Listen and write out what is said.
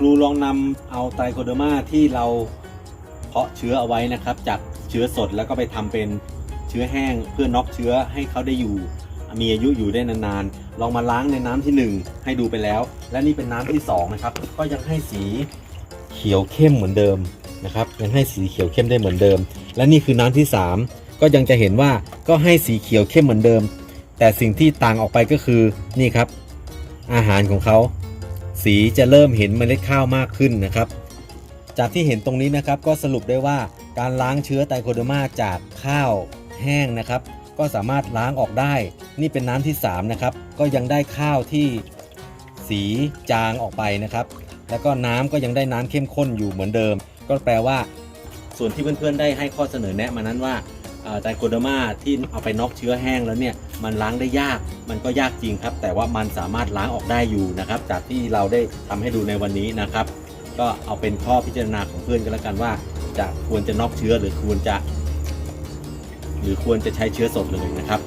ครูลองนำเอาไตรโคเดอร์มาที่เราเพาะเชื้อเอาไว้นะครับ จากเชื้อสดแล้วก็ไปทำเป็นเชื้อแห้งเพื่อน็อกเชื้อให้เขาได้อยู่ มีอายุอยู่ได้นานๆลองมาล้างในน้ำที่หนึ่งให้ดูไปแล้ว และนี่เป็นน้ำที่สองนะครับก็ยังให้สีเขียวเข้มเหมือนเดิมนะครับยังให้สีเขียวเข้มได้เหมือนเดิม และนี่คือน้ำที่สามก็ยังจะเห็นว่าก็ให้สีเขียวเข้มเหมือนเดิม แต่สิ่งที่ต่างออกไปก็คือนี่ครับ อาหารของเขา สีจะเริ่มเห็นเมล็ดข้าวมากขึ้นนะครับ จากที่เห็นตรงนี้นะครับก็สรุปได้ว่าการล้างเชื้อไตโคเดอร์มาจากข้าวแห้งนะครับ ก็สามารถล้างออกได้ นี่เป็นน้ำที่3นะครับก็ยังได้ข้าวที่สีจางออกไปนะครับ แล้วก็น้ำก็ยังได้น้ำเข้มข้นอยู่เหมือนเดิม ก็แปลว่า ส่วนที่เพื่อนๆได้ให้ข้อเสนอแนะมานั้นว่า ไตโคเดอร์มาที่เอาไปน็อกเชื้อแห้งแล้วเนี่ยมันล้างได้ยากมันก็ยากจริงครับ แต่ว่ามันสามารถล้างออกได้อยู่นะครับ จากที่เราได้ทำให้ดูในวันนี้นะครับ ก็เอาเป็นข้อพิจารณาของเพื่อนกันแล้วกันว่า จะควรจะน็อกเชื้อหรือควรจะ หรือควรจะใช้เชื้อสดเลยนะครับ